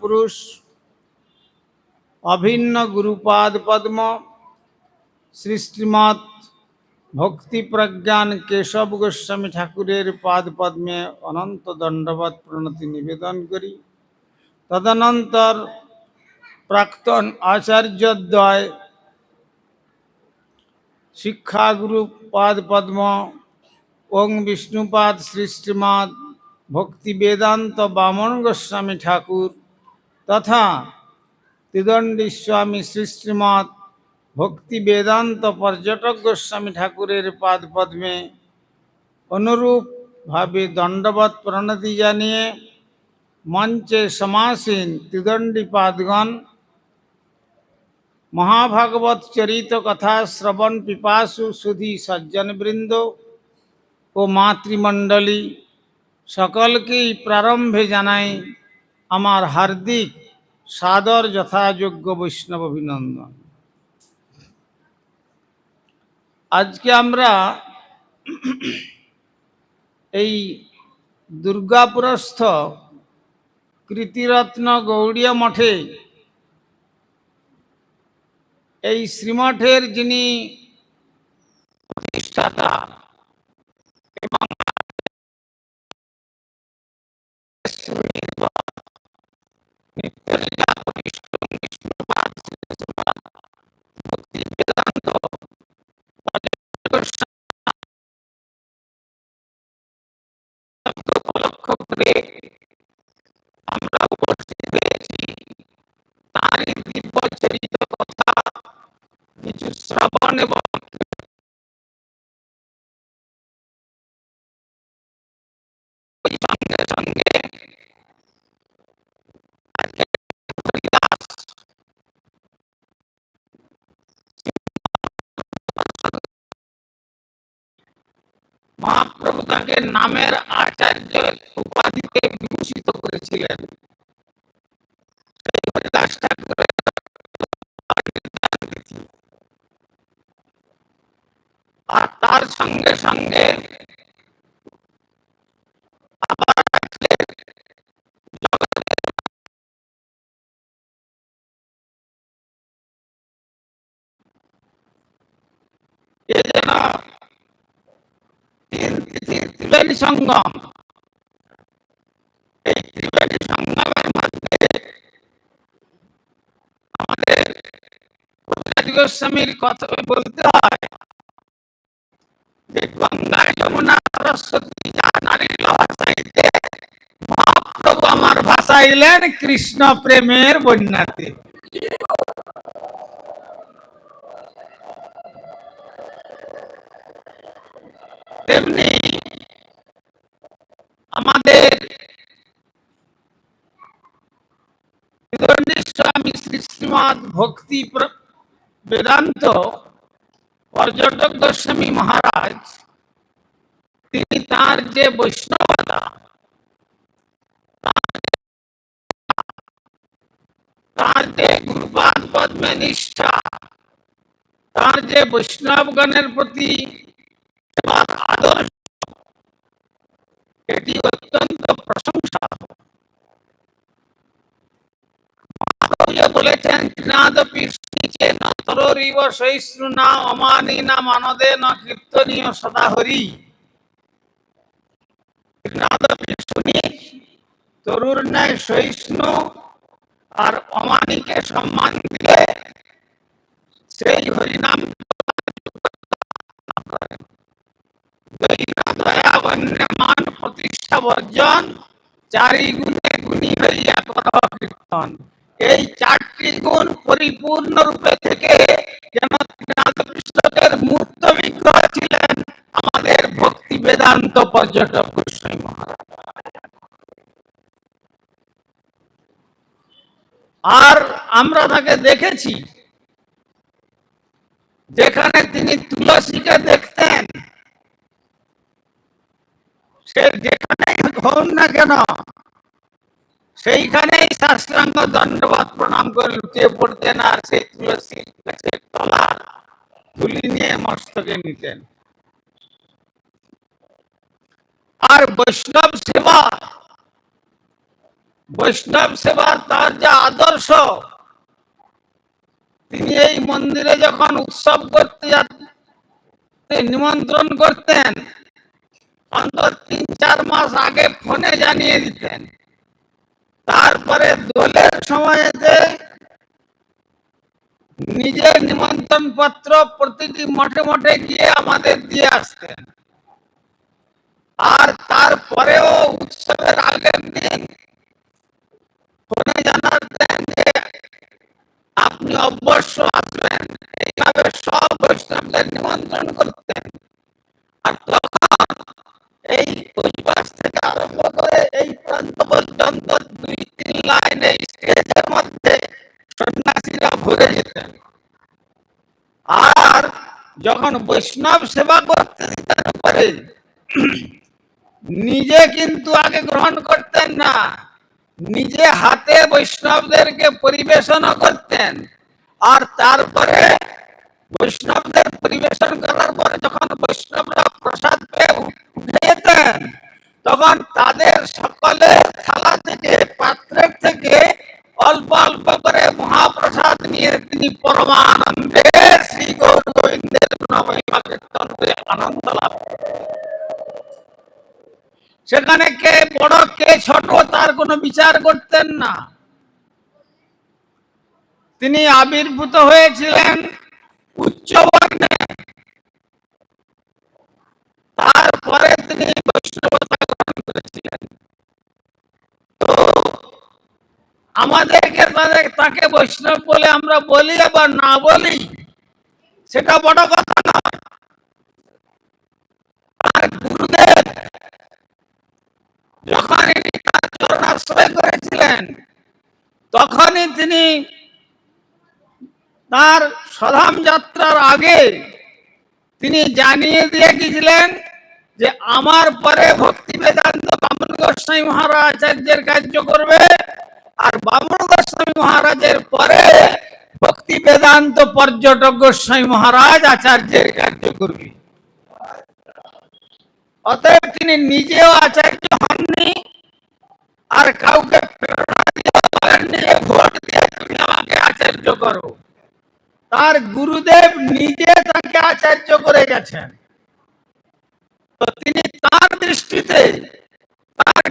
পুরুষ, অভিন্ন গুরুপাদ পদ্ম শ্রী শ্রীমৎ ভক্তি প্রজ্ঞান কেশব গোস্বামী ঠাকুরের পাদ পদ্মে অনন্ত দণ্ডবত প্রণতি নিবেদন করি। তদনন্তর প্রাক্তন আচার্যদ্বয় শিক্ষাগুরু পাদ পদ্ম, ওং বিষ্ণুপাদ শ্রীমৎ ভক্তি বেদান্ত বামন গোস্বামী ঠাকুর তথা ত্রিদণ্ডী স্বামী শ্রী শ্রীমৎ ভক্তি বেদান্ত পর্যটক গোস্বামী ঠাকুরের পাদ পদ্মে অনুরূপভাবে দণ্ডবত প্রণতি জানিয়ে মঞ্চে সমাসীন ত্রিদণ্ডী পাদগণ মহাভাগবত চরিত কথা শ্রবণ পিপাসু সুধী সজ্জনবৃন্দ ও মাতৃমণ্ডলী সকলকেই প্রারম্ভে জানাই আমার হার্দিক সাদর যথাযোগ্য বৈষ্ণব অভিনন্দন। আজকে আমরা এই দুর্গাপুরস্থ কৃতিরত্ন গৌড়ীয় মঠে এই শ্রীমঠের যিনি প্রতিষ্ঠাতা তাকে নামের আচার্য উপাধিতে বিভূষিত করেছিলেন। আর তার সঙ্গে সঙ্গে ত্রিবেণী সঙ্গম। এই ত্রিবেণী সঙ্গমের মধ্যে আমাদের গোস্বামীর কথা বলতে হয়। যে গঙ্গায় যমুনা, সরস্বতী যা নারীর ভাষাইতে মহাপ্রভু আমার ভাষাইলেন কৃষ্ণ প্রেমের বন্যাতে। শ্রী শ্রীমৎ ভক্তি প্র- বেদান্ত পর্যটক গোস্বামী মহারাজ তিনি তার যে বৈষ্ণবতা তার যে গুরুপাদ পদ্মে নিষ্ঠা তার যে বৈষ্ণবগণের প্রতি এবার আদর্শ এটি অত্যন্ত বলেছেন তরিব সহিষ্ণু না, অমানি না মানদে না কীর্তনীয় সদা হরি। তরুর ন্যায় সহিষ্ণু আর অমানিকে সম্মান সেই হরিনাম বন্যমান প্রতিষ্ঠা বর্জন চারি গুণে গুণী হইয়া কর কীর্তন। এই চারটি গুণ পরিপূর্ণ রূপে থেকে যেন কৃষ্ণের মূর্ত বিগ্রহ ছিলেন আমাদের ভক্তি বেদান্ত পর্যটক গোস্বামী আর আমরা তাকে দেখেছি, যেখানে তিনি তুলসীকে দেখতেন। সে যেখানে হন না কেন সেইখানেই শাস্ত্রাঙ্গ দণ্ডবাদ প্রণাম করে লুটিয়ে পড়তেন আর সেই তুলসীর গাছের তলার ধুলি নিয়ে মস্তকে নিতেন। আর বৈষ্ণব সেবা, বৈষ্ণব সেবার তার যে আদর্শ, তিনি এই মন্দিরে যখন উৎসব করতে নিমন্ত্রণ করতেন, অন্তত তিন চার মাস আগে ফোনে জানিয়ে দিতেন। তারপরে দোলের সময়তে নিজের নিমন্ত্রণ পত্র প্রতিটি মঠে মঠে গিয়ে আমাদের দিয়ে আসতেন। আর তারপরেও উৎসবের আগের দিন ফোনে জানাতেন যে, আপনি অবশ্য আসবেন। এইভাবে সব বৈষ্ণবদের নিমন্ত্রণ করতেন। আর তখন এই পর্যন্ত দুই তিন লাইন স্টেজের মধ্যে সন্ন্যাসীরা ভরে যেতেন। আর যখন বৈষ্ণব সেবা করতে দিতেন পরে নিজে কিন্তু আগে গ্রহণ করতেন না। নিজে হাতে বৈষ্ণবদেরকে পরিবেশনও করতেন। আর তারপরে বৈষ্ণবদের পরিবেশন করার পরে যখন বৈষ্ণবরা প্রসাদ পেয়ে উঠে যেতেন, তখন তাদের অল্প করে মহাপ্রসাদ নিয়ে তিনি পরমানন্দে শ্রী গৌর গোবিন্দের গুণমহিমা কীর্তন করে আনন্দ লাভ। সেখানে কে বড়, কে ছোট, তার কোনো বিচার করতেন না। তিনি আবির্ভূত হয়েছিলেন উচ্চ বর্ণে। তারপরে তিনি বৈষ্ণবতা গ্রহণ করেছিলেন তো আমাদেরকে তাদের, তাকে বৈষ্ণব বলে আমরা বলি আবার না বলি, সেটা বড় কথা নয় আর গুরুদেব যখন ইনি করেছিলেন, তখনই তিনি তার সধাম যাত্রার আগে তিনি জানিয়ে দিয়ে গিয়েছিলেন যে আমার পরে ভক্তি বেদান্ত বামন গোস্বামী মহারাজ আচার্যের কার্য করবে। আর বামন গোস্বামী মহারাজের পরে ভক্তি বেদান্ত পর্যটক গোস্বামী মহারাজ আচার্যের কার্য করবে অতএব তিনি নিজেও আচার্য হননি, আর কাউকে ভোট দিয়ে তুমি আমাকে আচার্য করো। তার গুরুদেব নিজে তাকে আচার্য করে গেছেন। তো তিনি তার দৃষ্টিতে তার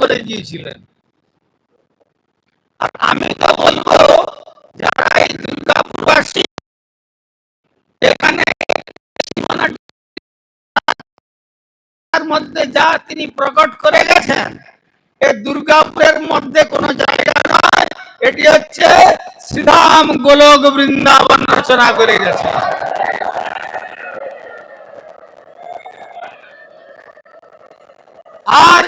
করে দিয়েছিলেন। আর আমি তো বলব, যারা এই দুর্গাপুরবাসী এখানে মধ্যে যা তিনি প্রকট করে গেছেন, এ দুর্গাপুরের মধ্যে কোনো জায়গা নয়। এটি হচ্ছে শ্রীধাম গোলক বৃন্দাবন রচনা করে গেছে। আর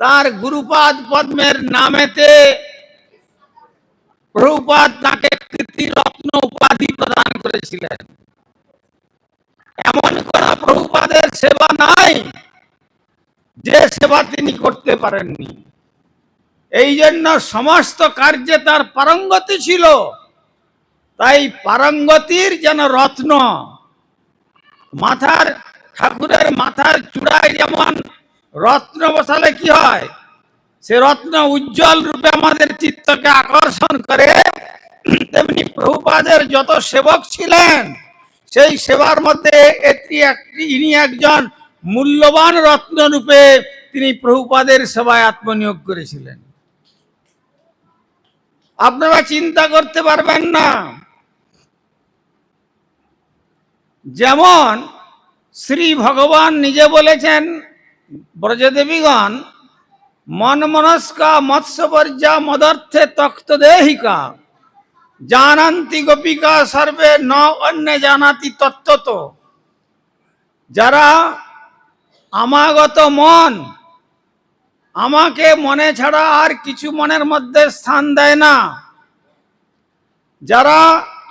তার গুরুপাদ পদ্মের নামেতে প্রভুপাদ তাকে কীর্তি, রত্ন, উপাধি প্রদান করেছিলেন। এমন কোন প্রভুপাদের সেবা নাই যে সেবা তিনি করতে পারেননি। এই জন্য সমস্ত কার্যে তার পারঙ্গতি ছিল। তাই পারঙ্গতির যেন রত্ন, মাথার, ঠাকুরের মাথার চূড়ায় যেমন রত্ন বসালে কি হয়, সে রত্ন উজ্জ্বল রূপে আমাদের চিত্তকে আকর্ষণ করে। তেমনি প্রভুপাদের যত সেবক ছিলেন, সেই সেবার মধ্যে এটি একটি, ইনি একজন মূল্যবান রত্ন রূপে তিনি প্রভুপাদের সেবায় আত্মনিয়োগ করেছিলেন। আপনারা চিন্তা করতে পারবেন না। যেমন শ্রী ভগবান নিজে বলেছেন, ব্রজদেবীগণ মন মনস্কা মৎস্যবর্জা মদর্থে তক্ত দেহিকা, জানান্তি গোপিকা সর্বে ন অন্য জানাতি তত্ত্বত। যারা আমাগত মন, আমাকে মনে ছাড়া আর কিছু মনের মধ্যে স্থান দেয় না। যারা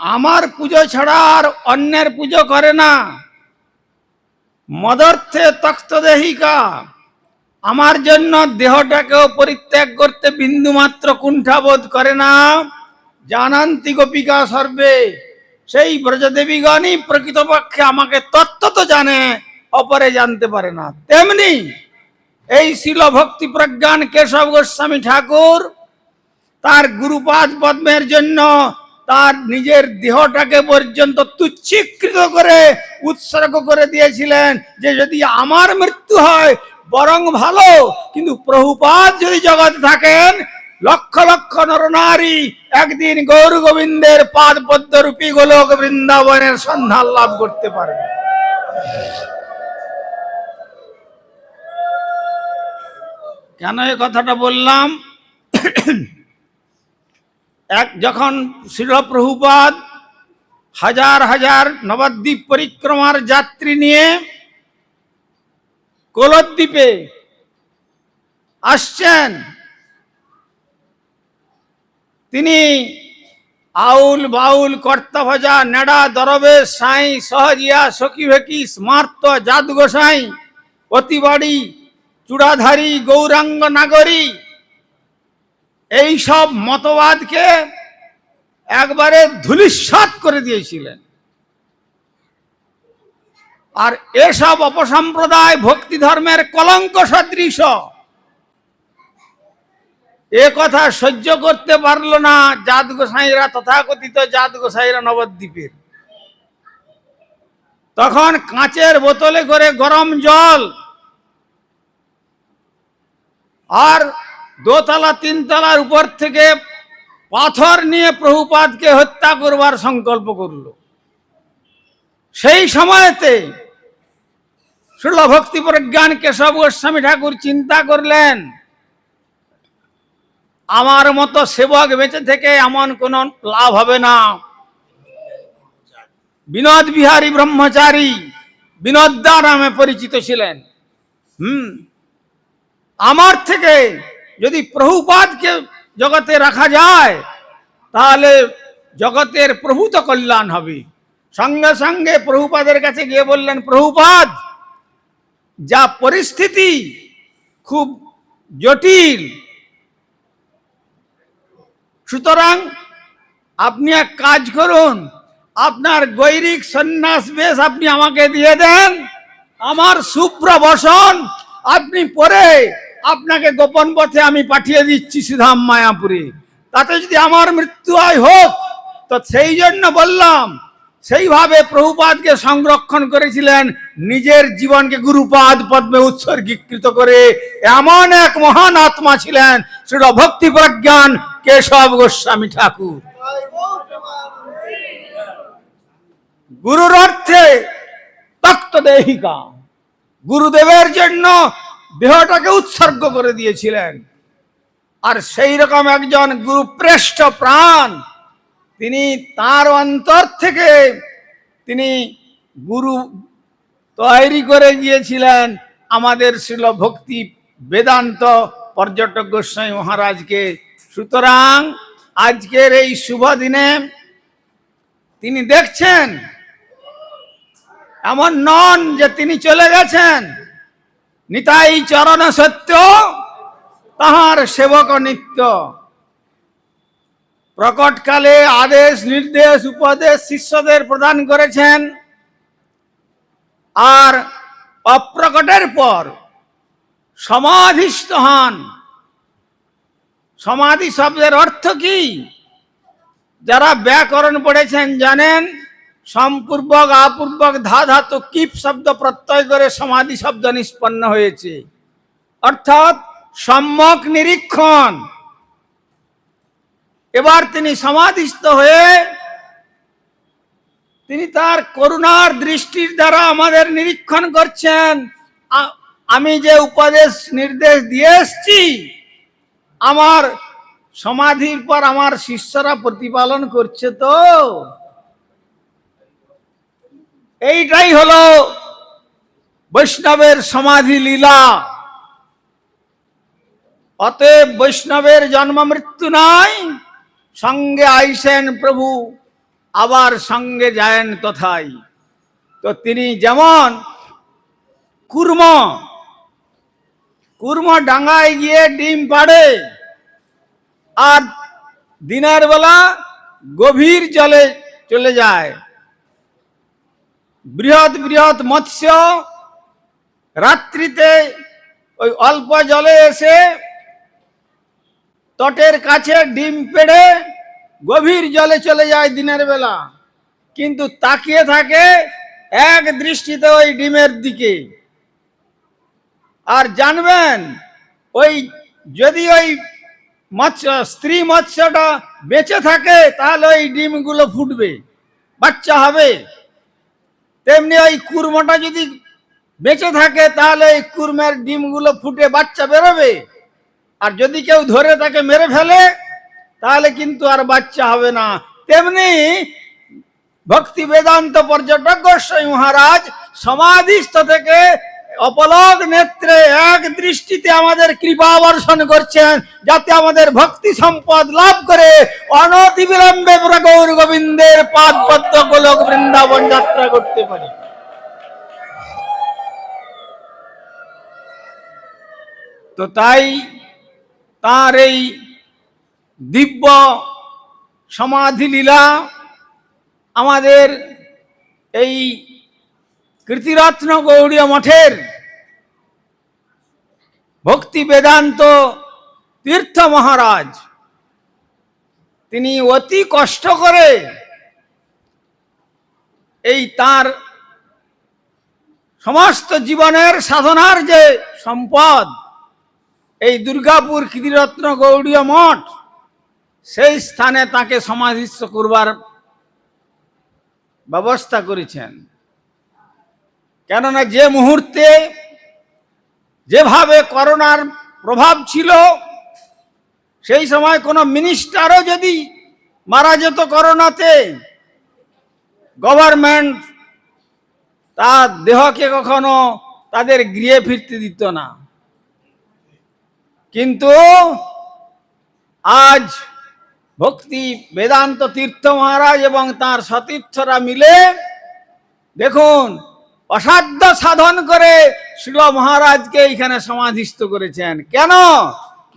আমার পুজো ছাড়া আর অন্যের পুজো করে না। মদর্থে তক্ত দেহিকা, আমার জন্য দেহটাকেও পরিত্যাগ করতে বিন্দু মাত্র কুণ্ঠাবোধ করে না। জানান্তি গোপিকা সর্বে, সেই ব্রজদেবীগণই প্রকৃতপক্ষে আমাকে তত্ত্ব তো জানে, অপরে জানতে পারে না। তেমনি এই শিল ভক্তি প্রজ্ঞান কেশব গোস্বামী ঠাকুর, তার গুরুপাদ পদ্মের জন্য তার নিজের দেহটাকে পর্যন্ত তুচ্ছীকৃত করে উৎসর্গ করে দিয়েছিলেন যে যদি আমার মৃত্যু হয়, বরং ভালো। কিন্তু প্রভুপাত যদি জগতে থাকেন, লক্ষ লক্ষ নরনারী একদিন গৌর গোবিন্দের পাদ পদ্মরূপী গোলক বৃন্দাবনের সন্ধান লাভ করতে পারবে। কেন এই কথাটা বললাম? এক যখন শিলপ্রভুপাদ হাজার হাজার নবদ্বীপ পরিক্রমার যাত্রী নিয়ে কোলদ্বীপে আসছেন, তিনি আউল বাউল কর্তা ভজা নেড়া দরবে সাই সহজিয়া সখী ভেকি স্মার্ত জাত গোসাই অতিবাড়ি চূড়াধারী গৌরাঙ্গ নাগরী এই সব মতবাদকে একবারে ধুলিস্বাত করে দিয়েছিলেন। আর এসব অপসম্প্রদায় ভক্তি ধর্মের কলঙ্ক সদৃশ। এ কথা সহ্য করতে পারল না জাত গোসাইরা, তথাকথিত জাত গোসাইরা নবদ্বীপের। তখন কাঁচের বোতলে করে গরম জল আর দোতলা, তিনতলার উপর থেকে পাথর নিয়ে প্রভুপাদকে হত্যা করবার সংকল্প করল। সেই সময়তে শুল ভক্তি প্রজ্ঞান কেশব গোস্বামী ঠাকুর চিন্তা করলেন, আমার মতো সেবক বেঁচে থেকে এমন কোন লাভ হবে না। বিনোদ বিহারী ব্রহ্মচারী বিনোদদা নামে পরিচিত ছিলেন। হুম, আমার থেকে যদি প্রভুপাদকে জগতে রাখা যায়, তাহলে জগতের প্রভূত কল্যাণ হবে। সঙ্গে সঙ্গে প্রভুপাদের কাছে গিয়ে বললেন, প্রভুপাদ, যা পরিস্থিতি খুব জটিল। সুতরাং আপনি এক কাজ করুন, আপনার গৈরিক সন্ন্যাস বেশ আপনি আমাকে দিয়ে দেন। আমার শুভ্র বসন আপনি পরে আপনাকে গোপন পথে আমি পাঠিয়ে দিচ্ছি সিধাম মায়াপুরে। তাতে যদি আমার মৃত্যু হয় হোক, তো সেই জন্য বললাম, সেইভাবে প্রভুপাদকে সংরক্ষণ করেছিলেন, নিজের জীবনকে গুরুপাদ পদ্মে উৎসর্গীকৃত করে এমন এক মহান আত্মা ছিলেন, সেটা ভক্তি প্রজ্ঞান কেশব গোস্বামী ঠাকুর। গুরুর অর্থে তক্ত দেহিকা গুরুদেবের জন্য দেহটাকে উৎসর্গ করে দিয়েছিলেন। আর সেই রকম একজন গুরুপ্রেষ্ঠ প্রাণ, তিনি তার অন্তর থেকে তিনি গুরু তৈরি করে গিয়েছিলেন আমাদের শিল ভক্তি বেদান্ত পর্যটক গোস্বামী মহারাজকে। সুতরাং আজকের এই শুভ দিনে তিনি দেখছেন, এমন নন যে তিনি চলে গেছেন। নিতাই চরণ সত্য, তাহার সেবক নিত্য। প্রকটকালে আদেশ, নির্দেশ, উপদেশ শিষ্যদের প্রদান করেছেন। আর অপ্রকটের পর সমাধিস্থ হন। সমাধি শব্দের অর্থ কি? যারা ব্যাকরণ পড়েছেন জানেন সম্পূর্বক, আপূর্বক ধা ধাতু কিপ শব্দ প্রত্যয় করে সমাধি শব্দ নিষ্পন্ন হয়েছে। অর্থাৎ সম্যক নিরীক্ষণ। এবার তিনি সমাধিস্থ হয়ে তিনি তার করুণার দৃষ্টির দ্বারা আমাদের নিরীক্ষণ করছেন। আমি যে উপদেশ, নির্দেশ দিয়ে এসছি, আমার সমাধির পর আমার শিষ্যরা প্রতিপালন করছে তো? এইটাই হলো বৈষ্ণবের সমাধি লীলা। অতএব বৈষ্ণবের জন্ম মৃত্যু নাই সঙ্গে আইসেন প্রভু, আবার সঙ্গে যায়েন তথাই তো তিনি যেমন কুর্ম কুর্ম ডাঙ্গায় গিয়ে ডিম পাড়ে, আর দিনের বেলা গভীর জলে চলে যায়। বৃহৎ বৃহৎ মৎস্য রাত্রিতে ওই অল্প জলে এসে তটের কাছে ডিম পেড়ে গভীর জলে চলে যায় দিনের বেলা। কিন্তু তাকিয়ে থাকে এক দৃষ্টিতে ওই ডিমের দিকে। আর জানবেন, ওই যদি ওই মৎস্য, স্ত্রী মৎস্যটা বেঁচে থাকে, তাহলে ওই ডিমগুলো ফুটবে, বাচ্চা হবে। তেমনি ওই কুর্মটা যদি বেঁচে থাকে, তাহলে এই কুর্মের ডিমগুলো ফুটে বাচ্চা বেরোবে। আর যদি কেউ ধরে তাকে মেরে ফেলে, তাহলে কিন্তু আর বাচ্চা হবে না। তেমনি ভক্তি বেদান্ত পর্যটক গোস্বামী মহারাজ সমাধিস্থ থেকে অপলক নেত্রে এক দৃষ্টিতে আমাদের কৃপা বর্ষণ করছেন, যাতে আমাদের ভক্তি সম্পদ লাভ করে অনতি বিলম্বে গৌর গোবিন্দের পাদ পদ্ম গোলক বৃন্দাবন যাত্রা করতে পারি। তো তাই তার এই দিব্য সমাধি লীলা আমাদের এই কীর্তিরত্ন গৌড়ীয় মঠের ভক্তি বেদান্ত তীর্থ মহারাজ, তিনি অতি কষ্ট করে এই তার সমস্ত জীবনের সাধনার যে সম্পদ, এই দুর্গাপুর কীর্তিরত্ন গৌড়ীয় মঠ, সেই স্থানে তাকে সমাধিস্থ করবার ব্যবস্থা করেছেন। কেননা যে মুহূর্তে যেভাবে করোনার প্রভাব ছিল, সেই সময় কোনো মিনিস্টারও যদি মারা যেত করোনাতে, গভর্নমেন্ট তার দেহকে কখনো তাদের গৃহে ফিরতে দিত না। কিন্তু আজ ভক্তি বেদান্ত তীর্থ মহারাজ এবং তার সতীর্থরা মিলে দেখুন অসাধ্য সাধন করে শিল মহারাজকে এইখানে সমাধিস্থ করেছেন। কেন?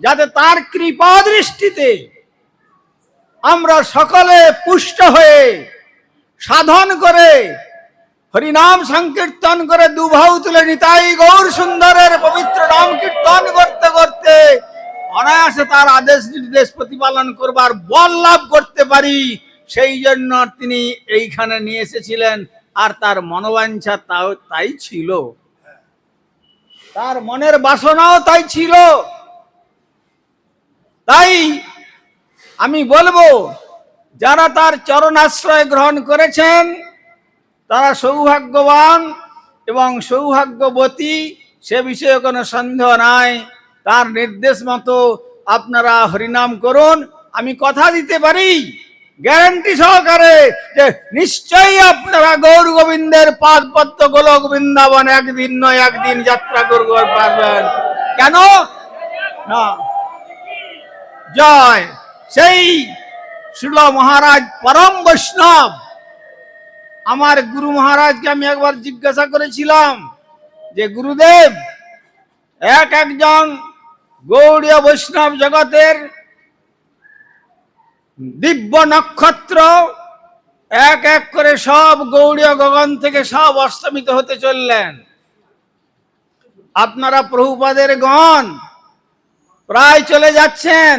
যাতে তার কৃপা দৃষ্টিতে আমরা সকলে পুষ্ট হয়ে সাধন করে, হরিনাম সংকীর্তন করে দুভাউ তুলে নিতাই গৌর সুন্দরের পবিত্র নাম কীর্তন করতে করতে অনায়াসে তার আদেশ নির্দেশ প্রতিপালন করবার বল লাভ করতে পারি। সেই জন্য তিনি এইখানে নিয়ে এসেছিলেন। আর তার মনোবাঞ্ছা তাও তাই ছিল। তার মনের বাসনাও তাই ছিল। তাই আমি বলব যারা তার চরণাশ্রয় গ্রহণ করেছেন তারা সৌভাগ্যবান এবং সৌভাগ্যবতী সে বিষয়ে কোনো সন্দেহ নাই। তার নির্দেশ মতো আপনারা হরিনাম করুন। আমি কথা দিতে পারি। গ্যারান্টি সহকারে যে নিশ্চয়ই আপনারা গৌর গোবিন্দের পাদ পদ্ম গোলক বৃন্দাবন একদিন নয়, একদিন যাত্রা করতে পারবেন। কেন? না। জয়। সেই শিল মহারাজ পরম বৈষ্ণব। আমার গুরু মহারাজকে আমি একবার জিজ্ঞাসা করেছিলাম যে, গুরুদেব, এক একজন গৌড়ীয় বৈষ্ণব জগতের দিব্য নক্ষত্র, এক এক করে সব গৌড়ীয় গগন থেকে সব অস্তমিত হতে চললেন। আপনারা প্রভুপাদের গণ প্রায় চলে যাচ্ছেন।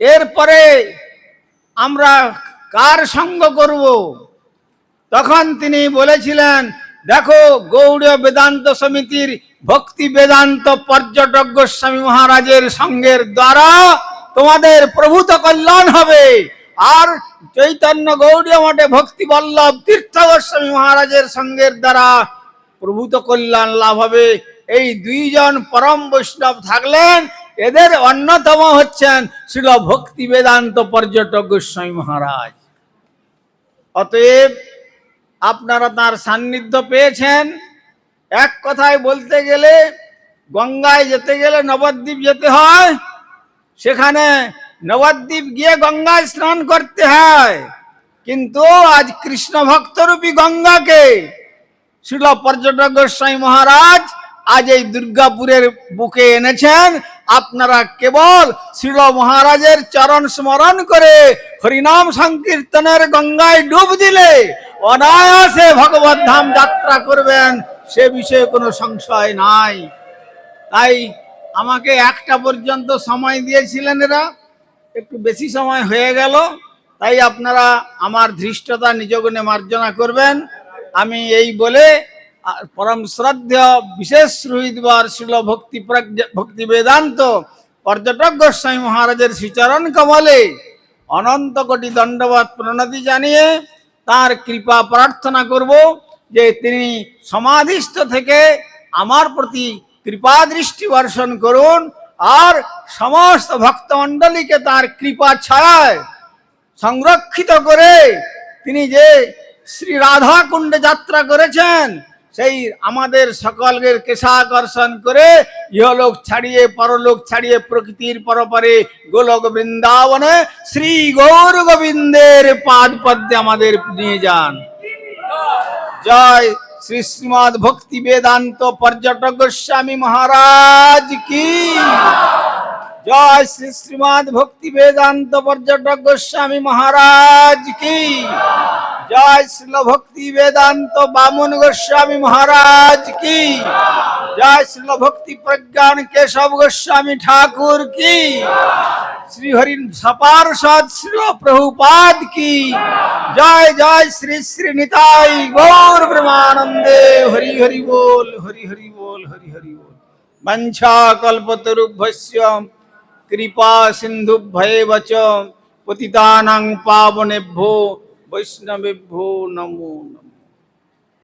এরপরে আমরা কার সঙ্গ করব? তখন তিনি বলেছিলেন, দেখো গৌড়ীয় বেদান্ত সমিতির ভক্তি বেদান্ত পর্যটক গোস্বামী মহারাজের সঙ্গের দ্বারা তোমাদের প্রভূত কল্যাণ হবে। আর চৈতন্য গৌড়ীয় মঠে ভক্তি বল্লভ তীর্থ গোস্বামী মহারাজের সঙ্গের দ্বারা প্রভূত কল্যাণ লাভ হবে। এই দুইজন পরম বৈষ্ণব থাকলেন, এদের অন্যতম হচ্ছেন শিল ভক্তি বেদান্ত পর্যটক গোস্বামী মহারাজ। অতএব আপনারা তার সান্নিধ্য পেয়েছেন। এক কথায় বলতে গেলে গঙ্গায় যেতে গেলে নবদ্বীপ যেতে হয় সেখানে নবদ্বীপ গিয়ে গঙ্গায় স্নান করতে হয়। কিন্তু আজ কৃষ্ণ ভক্তরূপী গঙ্গাকে শিল পর্যটক গোস্বামী মহারাজ আজ এই দুর্গাপুরের বুকে এনেছেন। আপনারা কেবল শিল মহারাজের চরণ স্মরণ করে হরিনাম সংকীর্তনের গঙ্গায় ডুব দিলে অনায়াসে ভগবত ধাম যাত্রা করবেন, সে বিষয়ে কোনো সংশয় নাই। তাই আমাকে একটা পর্যন্ত সময় দিয়েছিলেন এরা। একটু বেশি সময় হয়ে গেল, তাই আপনারা আমার ধৃষ্টতা নিজগুণে মার্জনা করবেন। আমি এই বলে পরম শ্রদ্ধ বিশেষ রোহিতবার শিল ভক্তি ভক্তি বেদান্ত পর্যটক গোস্বামী মহারাজের শ্রীচরণ কমলে অনন্ত কোটি দণ্ডবাদ প্রণতি জানিয়ে তার কৃপা প্রার্থনা করব যে তিনি সমাধিস্থ থেকে আমার প্রতি কৃপা দৃষ্টি বর্ষণ করুন, আর সমস্ত ভক্তমণ্ডলীকে তার কৃপা ছায়ায় সংরক্ষিত করে তিনি যে শ্রী রাধা কুণ্ডে যাত্রা করেছেন, সেই আমাদের সকলের কেশাকর্ষণ করে ইহলোক ছাড়িয়ে, পরলোক ছাড়িয়ে, প্রকৃতির পরপরে গোলক বৃন্দাবনে শ্রী গৌর গোবিন্দের পাদ পদ্মে আমাদের নিয়ে যান। জয় শ্রী শ্রীমদ ভক্তি বেদান্ত পর্যটক গোস্বামী মহারাজ কি জয় শ্রী শ্রীমদ ভক্তি বেদান্ত পর্যটক গোস্বামী মহারাজ কি জয় শ্রীল ভক্তি বেদান্ত বামন গোস্বামী মহারাজ কি জয় শ্রীল ভক্তি প্রজ্ঞান কেশব গোস্বামী ঠাকুর কি শ্রী হরি সপার্ষদ শ্রী প্রভুপাদ কি জয় জয় শ্রী শ্রী নিতাই গৌর ব্রহ্মানন্দে হরি হরি বল হরি হরি বল হরি হরি বল বঞ্ছা কল্পতরুভ্যস্য कृपा सिंधु भय वच पतितानां पावनेभ्यो वैष्णवेभ्यो नमो नमः।